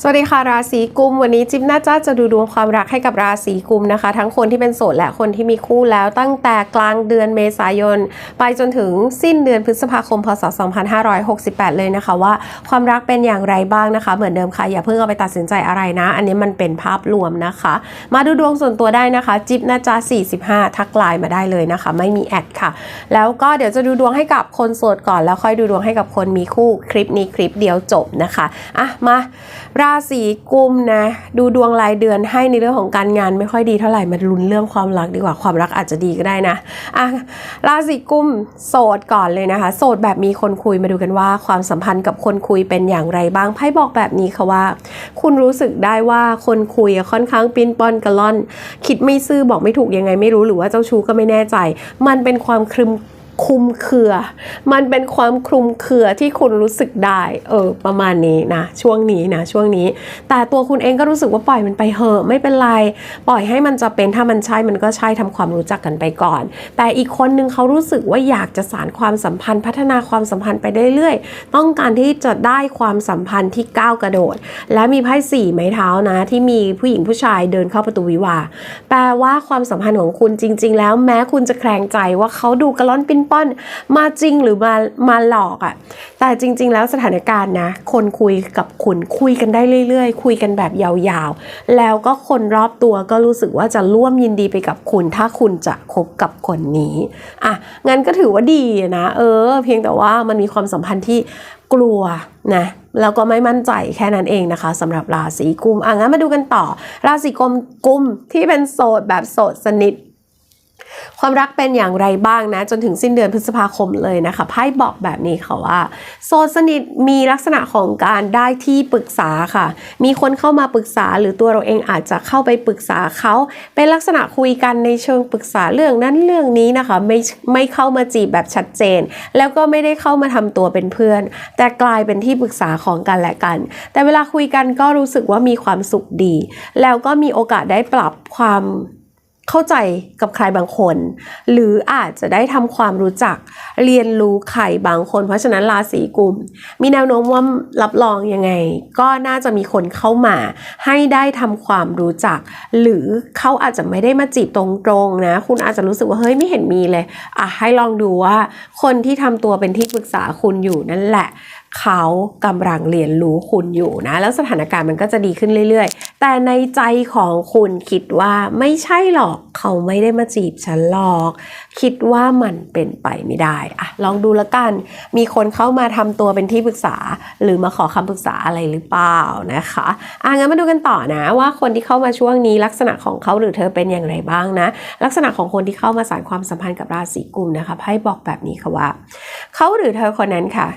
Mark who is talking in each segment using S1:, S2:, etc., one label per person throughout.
S1: สวัสดีค่ะราศีกุมวันนี้จิ๊บน่าจะจะดูดวงความรักให้กับราศีกุมนะคะ ทั้งคนที่เป็นโสดและคนที่มีคู่แล้วตั้งแต่กลางเดือนเมษายน ไปจนถึงสิ้นเดือนพฤษภาคมพศ 2568 เลยนะคะว่าความรักเป็นอย่างไรบ้างนะคะ เหมือนเดิมค่ะอย่าเพิ่งเอาไปตัดสินใจอะไรนะ อันนี้มันเป็นภาพรวมนะคะ มาดูดวงส่วนตัวได้นะคะ จิ๊บน่าจะ45 ทักไลน์มาได้เลยนะคะ ไม่มีแอดค่ะ แล้วก็เดี๋ยวจะดูดวงให้กับคนโสดก่อนแล้วค่อยดูดวงให้กับคนมีคู่คลิปนี้คลิปเดียวจบนะคะอะมาราศีกุมนะ ดูดวงรายเดือนให้ในเรื่องของการงานไม่ค่อยดีเท่าไหร่มาลุ้นเรื่องความรักดีกว่าความรักอาจจะดีก็ได้นะอะราศีกุมโสดก่อนเลยนะคะ โสดแบบมีคนคุยมาดูกันว่า ความสัมพันธ์กับคนคุยเป็นอย่างไรบ้างไพ่บอกแบบนี้ค่ะว่า คุณรู้สึกได้ว่าคนคุยอะค่อนข้างปิ้นป้อนกระล่อน คิดไม่ซื่อบอกไม่ถูกยังไงไม่รู้หรือว่าเจ้าชู้ก็ไม่แน่ใจ มันเป็นความครึม คุมเครือ มันเป็นความคลุมเครือที่คุณรู้สึกได้ เออ ประมาณนี้นะ ช่วงนี้นะ ช่วงนี้ แต่ตัวคุณเองก็รู้สึกว่าปล่อยมันไปเหอะ ไม่เป็นไร ปล่อยให้มันจะเป็น ถ้ามันใช่ มันก็ใช่ทำความรู้จักกันไปก่อน แต่อีกคนนึงเขารู้สึกว่าอยากจะสานความสัมพันธ์ พัฒนาความสัมพันธ์ไปเรื่อยๆ ต้องการที่จะได้ความสัมพันธ์ที่ก้าวกระโดด และมีไพ่สี่ไม้เท้านะ ที่มีผู้หญิงผู้ชายเดินเข้าประตูวิวาแปลว่าความสัมพันธ์ของคุณจริง ๆ แล้วแม้คุณจะแคลงใจว่าเขาดูกระล่อนปิ้นป้อนมาจริงหรือมามาหลอกอะ่ะ แต่จริง ๆ แล้วสถานการณ์นะ คนคุยกับคุณคุยกันได้เรื่อย ๆ คุยกันแบบยาวๆ แล้วก็คนรอบตัวก็รู้สึกว่าจะร่วมยินดีไปกับคุณ ถ้าคุณจะคบกับคนนี้อะงั้นก็ถือว่าดีนะ เออ เพียงแต่ว่ามันมีความสัมพันธ์ที่กลัวนะแล้วก็ไม่มั่นใจแค่นั้นเองนะคะสำหรับราศีกุมอะงั้นมาดูกันต่อ ราศีกุมกุมที่เป็นโสดแบบโสดสนิท ความรักเป็นอย่างไรบ้างนะ จนถึงสิ้นเดือนพฤษภาคมเลยนะคะไพ่บอกแบบนี้ค่ะว่าโสดสนิทมีลักษณะของการได้ที่ปรึกษาค่ะ มีคนเข้ามาปรึกษา หรือตัวเราเองอาจจะเข้าไปปรึกษาเขาเป็นลักษณะคุยกันในเชิงปรึกษาเรื่องนั้นเรื่องนี้นะคะ ไม่ไม่เข้ามาจีบแบบชัดเจน แล้วก็ไม่ได้เข้ามาทำตัวเป็นเพื่อน แต่กลายเป็นที่ปรึกษาของกันและกัน แต่เวลาคุยกันก็รู้สึกว่ามีความสุขดี แล้วก็มีโอกาสได้ปรับความ เข้าใจกับใครบางคน หรืออาจจะได้ทำความรู้จักเรียนรู้ใครบางคน เพราะฉะนั้นราศีกุม มีแนวโน้มว่ารับรองยังไง ก็น่าจะมีคนเข้ามา ให้ได้ทำความรู้จัก หรือเขาอาจจะไม่ได้มาจีบตรงๆนะ คุณอาจจะรู้สึกว่าเฮ้ยไม่เห็นมีเลยอะให้ลองดูว่า คนที่ทำตัวเป็นที่ปรึกษาคุณอยู่นั่นแหละ เขากำลังเรียนรู้คุณอยู่นะ แล้วสถานการณ์มันก็จะดีขึ้นเรื่อยๆ แต่ในใจของคุณคิดว่าไม่ใช่หรอกเขาไม่ได้มาจีบฉันหรอก คิดว่ามันเป็นไปไม่ได้อะลองดูล้วกัน มีคนเข้ามาทำตัวเป็นที่ปรึกษา หรือมาขอคำปรึกษาอะไรหรือเปล่านะคะอะงั้นมาดูกันต่อนะว่าคนที่เข้ามาช่วงนี้ลักษณะของเขาหรือเธอเป็นอย่างไรบ้างนะ ลักษณะของคนที่เข้ามาสานความสัมพันธ์กับราศีกุมนะคะไพ่บอกแบบนี้ค่ะว่า เขาหรือเธอคนนั้นค่ะ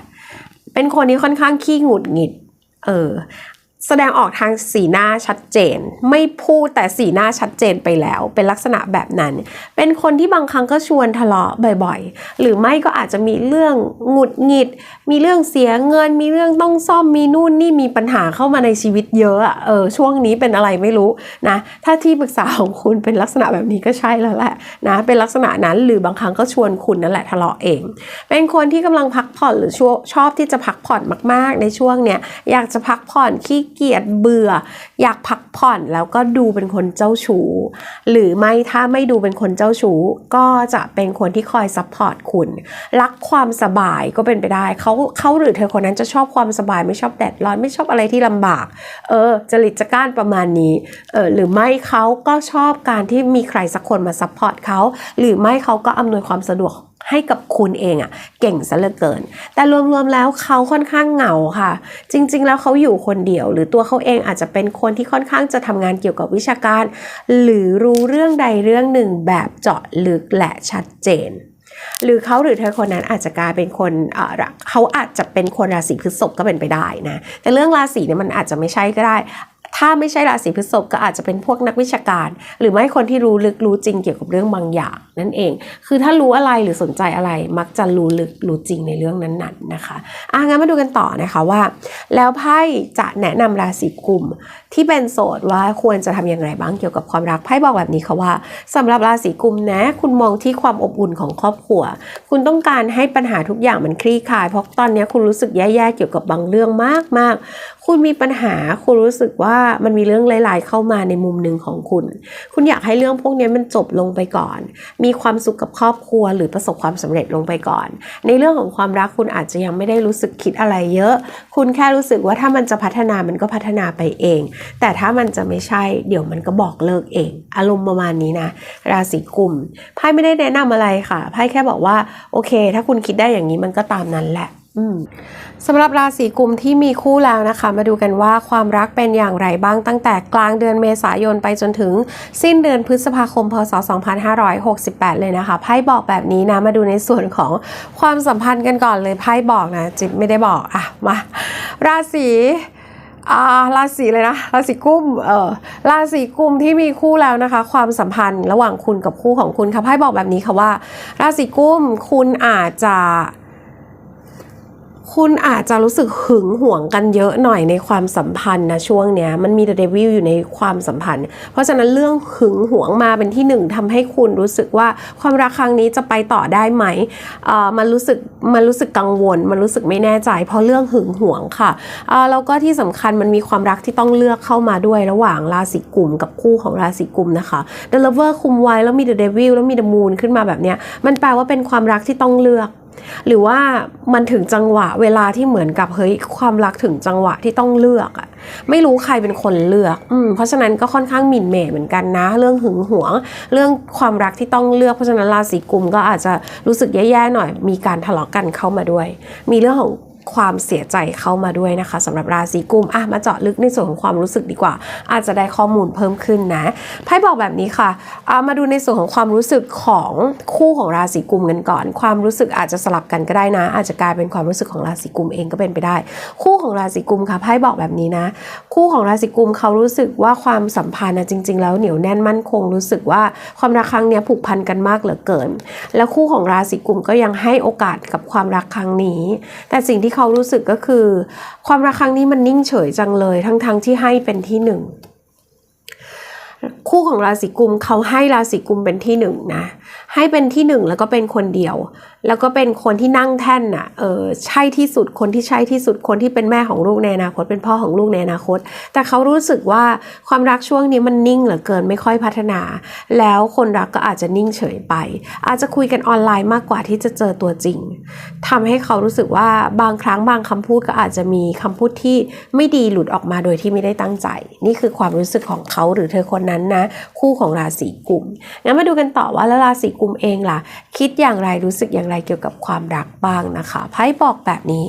S1: เป็นคนที่ค่อนข้างขี้หงุดหงิด เออ แสดงออกทางสีหน้าชัดเจน ไม่พูดแต่สีหน้าชัดเจนไปแล้ว เป็นลักษณะแบบนั้น เป็นคนที่บางครั้งก็ชวนทะเลาะบ่อยๆ หรือไม่ก็อาจจะมีเรื่องหงุดหงิด มีเรื่องเสียเงิน มีเรื่องต้องซ่อมมีนู่นนี่มีปัญหาเข้ามาในชีวิตเยอะเออช่วงนี้เป็นอะไรไม่รู้นะถ้าที่ปรึกษาของคุณเป็นลักษณะแบบนี้ก็ใช่แล้วแหละนะเป็นลักษณะนั้นหรือบางครั้งก็ชวนคุณนั่นแหละทะเลาะเอง เป็นคนที่กำลังพักผ่อนหรือชชอบที่จะพักผ่อนมากๆ ในช่วงเนี้ยอยากจะพักผ่อนขี้เกียจเบื่อ อยากพักผ่อนแล้วก็ดูเป็นคนเจ้าชู้ หรือไม่ถ้าไม่ดูเป็นคนเจ้าชู้ ก็จะเป็นคนที่คอยซัพพอร์ตคุณ รักความสบายก็เป็นไปได้เขาเขาหรือเธอคนนั้นจะชอบความสบายไม่ชอบแดดร้อนไม่ชอบอะไรที่ลำบาก เออจริตจักร้านประมาณนี้เออหรือไม่เขาก็ชอบการที่มีใครสักคนมาซัพพอร์ตเขาหรือไม่เขาก็อำนวยความสะดวกให้กับคุณเองอะเก่งซะเหลือเกิน แต่รวมๆแล้วเขาค่อนข้างเหงาค่ะ จริง ๆ แล้วเขาอยู่คนเดียว หรือตัวเขาเองอาจจะเป็นคนที่ค่อนข้างจะทำงานเกี่ยวกับวิชาการ หรือรู้เรื่องใดเรื่องหนึ่งแบบเจาะลึกและชัดเจน หรือเขาหรือเธอคนนั้นอาจจะกลายเป็นคนเอ่อรักเขาอาจจะเป็นคนราศีพฤษภก็เป็นไปได้นะแต่เรื่องราศีเนี่ยมันอาจจะไม่ใช่ก็ได้ ถ้าไม่ใช่ราศีพฤษภก็อาจจะเป็นพวกนักวิชาการ หรือไม่คนที่รู้ลึกรู้จริงเกี่ยวกับเรื่องบางอย่างนั่นเอง คือถ้ารู้อะไรหรือสนใจอะไร มักจะรู้ลึกรู้จริงในเรื่องนั้นๆนะคะอะงั้นมาดูกันต่อนะคะว่า แล้วไพ่จะแนะนำราศีกลุ่มที่เป็นโสดว่าควรจะทำอย่างไรบ้างเกี่ยวกับความรักไพ่บอกแบบนี้ค่ะว่าสำหรับราศีกุมนะ คุณมองที่ความอบอุ่นของครอบครัว คุณต้องการให้ปัญหาทุกอย่างมันคลี่คลาย เพราะตอนนี้คุณรู้สึกแย่ๆเกี่ยวกับบางเรื่องมากๆ คุณมีปัญหาคุณรู้สึกว่ามันมีเรื่องหลาย ๆ เข้ามาในมุมหนึ่งของคุณ คุณอยากให้เรื่องพวกนี้มันจบลงไปก่อน มีความสุขกับครอบครัว หรือประสบความสำเร็จลงไปก่อน ในเรื่องของความรักคุณอาจจะยังไม่ได้รู้สึกคิดอะไรเยอะ คุณแค่รู้สึกว่าถ้ามันจะพัฒนามันก็พัฒนาไปเอง แต่ถ้ามันจะไม่ใช่เดี๋ยวมันก็บอกเลิกเอง อารมณ์ประมาณนี้นะ ราศีกุมไพ่ไม่ได้แนะนำอะไรค่ะไพ่แค่บอกว่าโอเค ถ้าคุณคิดได้อย่างนี้มันก็ตามนั้นแหละ สำหรับราศีกุมที่มีคู่แล้วนะคะ มาดูกันว่าความรักเป็นอย่างไรบ้างตั้งแต่กลางเดือนเมษายนไปจนถึงสิ้นเดือนพฤษภาคมพศ 2568 เลยนะคะไพ่บอกแบบนี้นะมาดูในส่วนของความสัมพันธ์กันก่อนเลยไพ่บอกนะจิบไม่ได้บอกอะมาราศีอาราศีเลยนะราศีกุมเออราศีกุมที่มีคู่แล้วนะคะ ความสัมพันธ์ระหว่างคุณกับคู่ของคุณค่ะไพ่บอกแบบนี้ค่ะว่า ราศีกุมคุณอาจจะ คุณอาจจะรู้สึกหึงหวงกันเยอะหน่อยในความสัมพันธ์นะช่วงเนี้ยมันมีเดวิลอยู่ในความสัมพันธ์ เพราะฉะนั้นเรื่องหึงหวงมาเป็นที่หนึ่งทำให้คุณรู้สึกว่าความรักครั้งนี้จะไปต่อได้ไหมเอ่อมันรู้สึกมันรู้สึกกังวล มันรู้สึกไม่แน่ใจ เพราะเรื่องหึงหวงค่ะเอ่อแล้วก็ที่สำคัญมันมีความรักที่ต้องเลือกเข้ามาด้วยระหว่างราศีกุมกับคู่ของราศีกุมนะคะ The Lover คุมไว้แล้วมี The Devil แล้วมี The Moon ขึ้นมาแบบเนี้ยมันแปลว่าเป็นความรักที่ต้องเลือก หรือว่ามันถึงจังหวะเวลาที่เหมือนกับเฮ้ยความรักถึงจังหวะที่ต้องเลือกอะไม่รู้ใครเป็นคนเลือกอืมเพราะฉะนั้นก็ค่อนข้างหมิ่นเหม่เหมือนกันนะ เรื่องหึงหวง เรื่องความรักที่ต้องเลือกเพราะฉะนั้นราศีกุมก็อาจจะรู้สึกแย่ๆหน่อย มีการทะเลาะกันเข้ามาด้วย มีเรื่องของ ความเสียใจเข้ามาด้วยนะคะสำหรับราศีกุมอะมาเจาะลึกในส่วนของความรู้สึกดีกว่า อาจจะได้ข้อมูลเพิ่มขึ้นนะไพ่บอกแบบนี้ค่ะอะมาดูในส่วนของความรู้สึกของคู่ของราศีกุมกันก่อน ความรู้สึกอาจจะสลับกันก็ได้นะ อาจจะกลายเป็นความรู้สึกของราศีกุมเองก็เป็นไปได้ คู่ของราศีกุมค่ะไพ่บอกแบบนี้นะ คู่ของราศีกุมเขารู้สึกว่าความสัมพันธ์นะจริง ๆ แล้วเหนียวแน่นมั่นคงรู้สึกว่าความรักครั้งเนี้ยผูกพันกันมากเหลือเกิน แล้วคู่ของราศีกุมก็ยังให้โอกาสกับความรักครั้งนี้ แต่สิ่งที่เขาขารู้สึกก็คือ ความรักครั้งนี้มันนิ่งเฉยจังเลย ทั้งๆที่ให้เป็นที่หนึ่ง คู่ของราศีกุมเขาให้ราศีกุมเป็นที่หนึ่งนะ ให้เป็นที่หนึ่งแล้วก็เป็นคนเดียว แล้วก็เป็นคนที่นั่งแท่นน่ะเออใช่ที่สุดคนที่ใช่ที่สุดคนที่เป็นแม่ของลูกในอนาคต เป็นพ่อของลูกในอนาคต แต่เขารู้สึกว่าความรักช่วงนี้มันนิ่งเหลือเกินไม่ค่อยพัฒนา แล้วคนรักก็อาจจะนิ่งเฉยไป อาจจะคุยกันออนไลน์มากกว่าที่จะเจอตัวจริงทำให้เขารู้สึกว่าบางครั้งบางคำพูดก็อาจจะมีคำพูดที่ไม่ดีหลุดออกมาโดยที่ไม่ได้ตั้งใจ นี่คือความรู้สึกของเขาหรือเธอคนนั้นนะคู่ของราศีกุมงั้นมาดูกันต่อว่าแล้วราศีกุมเองล่ะ คิดอย่างไรรู้สึกอย่างไรเกี่ยวกับความรักบ้างนะคะไพ่บอกแบบนี้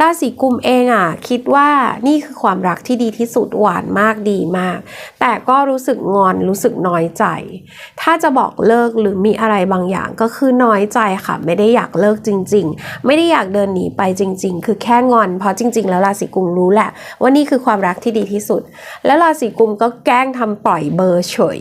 S1: ราศีกุมเองอะคิดว่านี่คือความรักที่ดีที่สุดหวานมากดีมาก แต่ก็รู้สึกงอนรู้สึกน้อยใจ ถ้าจะบอกเลิกหรือมีอะไรบางอย่างก็คือน้อยใจค่ะ ไม่ได้อยากเลิกจริง ๆ ไม่ได้อยากเดินหนีไปจริง ๆ คือแค่งอน เพราะจริง ๆ แล้วราศีกุมรู้แหละว่านี่คือความรักที่ดีที่สุด แล้วราศีกุมก็แกล้งทำปล่อยเบอร์เฉย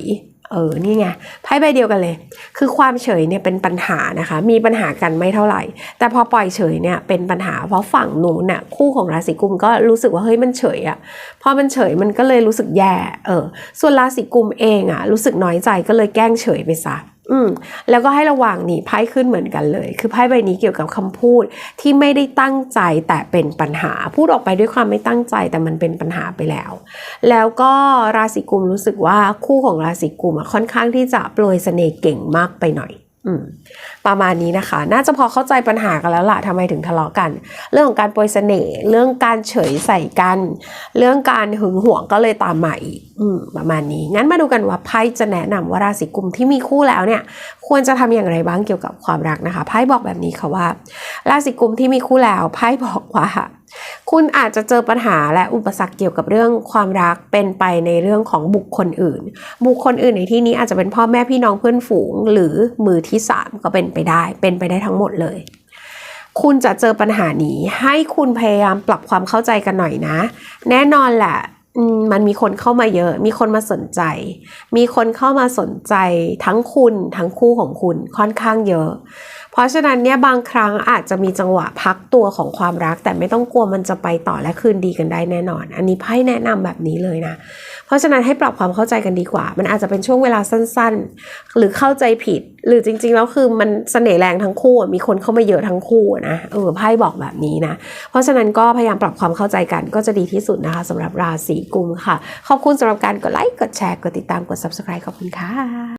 S1: เออ นี่ไง ไพ่ใบเดียวกันเลย คือความเฉยเนี่ยเป็นปัญหานะคะ มีปัญหากันไม่เท่าไหร่ แต่พอปล่อยเฉยเนี่ยเป็นปัญหา เพราะฝั่งหนูเนี่ยคู่ของราศีกุมก็รู้สึกว่าเฮ้ยมันเฉยอะพอมันเฉยมันก็เลยรู้สึกแย่ เออ ส่วนราศีกุมเองอะรู้สึกน้อยใจก็เลยแกล้งเฉยไปซะ อืมแล้วก็ให้ระวังนี่ไพ่ขึ้นเหมือนกันเลย คือไพ่ใบนี้เกี่ยวกับคำพูดที่ไม่ได้ตั้งใจแต่เป็นปัญหา พูดออกไปด้วยความไม่ตั้งใจแต่มันเป็นปัญหาไปแล้ว แล้วก็ราศีกุมรู้สึกว่าคู่ของราศีกุมค่อนข้างที่จะโปรยเสน่ห์เก่งมากไปหน่อย ประมาณนี้นะคะ น่าจะพอเข้าใจปัญหากันแล้วล่ะทำไมถึงทะเลาะกัน เรื่องของการโปรยเสน่ห์เรื่องการเฉยใส่กัน เรื่องการหึงหวงก็เลยตามมาอีกอืมประมาณนี้ งั้นมาดูกันว่าไพ่จะแนะนำว่าราศีกุมที่มีคู่แล้วเนี่ย ควรจะทำอย่างไรบ้างเกี่ยวกับความรักนะคะไพ่บอกแบบนี้ค่ะว่า ราศีกุมที่มีคู่แล้วไพ่บอกว่า คุณอาจจะเจอปัญหาและอุปสรรคเกี่ยวกับเรื่องความรักเป็นไปในเรื่องของบุคคลอื่น บุคคลอื่นในที่นี้อาจจะเป็นพ่อแม่พี่น้องเพื่อนฝูง หรือมือที่สามก็เป็นไปได้ เป็นไปได้ทั้งหมดเลย คุณจะเจอปัญหานี้ให้คุณพยายามปรับความเข้าใจกันหน่อยนะ แน่นอนแหละ มันมีคนเข้ามาเยอะ มีคนมาสนใจ มีคนเข้ามาสนใจทั้งคุณทั้งคู่ของคุณค่อนข้างเยอะ เพราะฉะนั้นเนี่ยบางครั้งอาจจะมีจังหวะพักตัวของความรัก แต่ไม่ต้องกลัวมันจะไปต่อและคืนดีกันได้แน่นอน อันนี้ไพ่แนะนำแบบนี้เลยนะ เพราะฉะนั้นให้ปรับความเข้าใจกันดีกว่า มันอาจจะเป็นช่วงเวลาสั้นๆ หรือเข้าใจผิด หรือจริงๆแล้วคือมันเสน่ห์แรงทั้งคู่มีคนเข้ามาเยอะทั้งคู่นะเออไพ่บอกแบบนี้นะ เพราะฉะนั้นก็พยายามปรับความเข้าใจกันก็จะดีที่สุดนะคะสำหรับราศีกุมค่ะ ขอบคุณสำหรับการกดไลค์กดแชร์กดติดตามกด subscribe ขอบคุณค่ะ